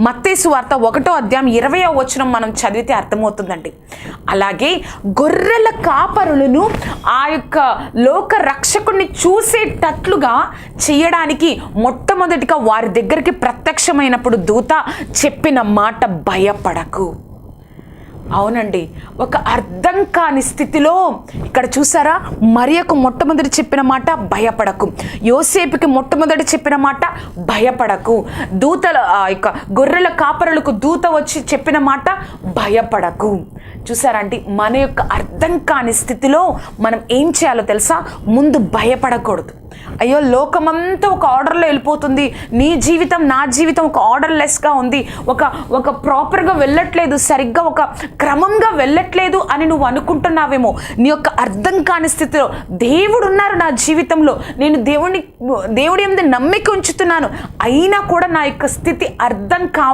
మత్తేసు వార్త ఒకటో అధ్యాయం ఇరవయో వచనం మనం చదివితే అర్థమవుతుందండి. అలాగే గొర్రెల కాపరులను ఆ యొక్క లోక రక్షకుణ్ణి చూసేటట్లుగా చేయడానికి మొట్టమొదటిగా వారి దగ్గరికి ప్రత్యక్షమైనప్పుడు దూత చెప్పిన మాట భయపడకు. అవునండి. ఒక అర్థం కాని స్థితిలో ఇక్కడ చూసారా? మరియకు మొట్టమొదటి చెప్పిన మాట భయపడకు. యోసేపుకి మొట్టమొదటి చెప్పిన మాట భయపడకు. దూతల యొక్క గొర్రెల కాపరులకు దూత వచ్చి చెప్పిన మాట భయపడకు. చూసారంటే మన యొక్క అర్థం కాని స్థితిలో మనం ఏం చేయాలో తెలుసా? ముందు భయపడకూడదు. అయ్యో లోకమంతా ఒక ఆర్డర్లో వెళ్ళిపోతుంది. నీ జీవితం నా జీవితం ఒక ఆర్డర్ లెస్గా ఉంది. ఒక ఒక ప్రాపర్గా వెళ్ళట్లేదు సరిగ్గా ఒక క్రమంగా వెళ్ళట్లేదు అని నువ్వు అనుకుంటున్నావేమో. నీ యొక్క అర్థం కాని స్థితిలో దేవుడు ఉన్నారు నా జీవితంలో. నేను దేవుని దేవుడి మీద నమ్మిక ఉంచుతున్నాను. అయినా కూడా నా యొక్క స్థితి అర్థం కా